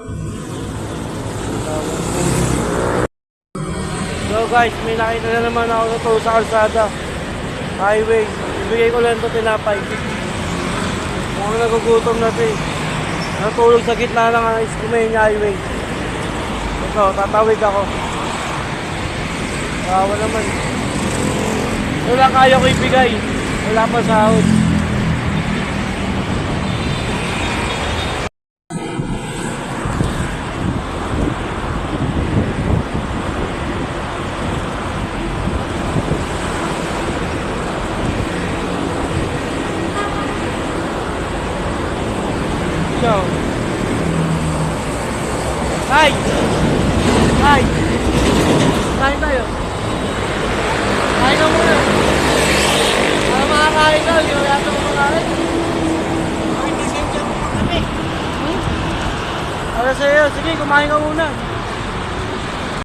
So guys, may nakita na naman ako na to sa kalsada. Highway. Ibigay ko lang ito tinapay. Mukhang nagugutom na ito eh. Natulog sa gitna ng Iskumenya Highway. Ito, tatawid ako. Kawa naman. Lang kaya ko ibigay. Wala pa sahod. Ciao. Hi! Hi! Kain tayo. Kain ka muna. Para makakain ka, hindi mo yata kumakain. Hindi mo kami. Para sa'yo, sige, kumain ka muna.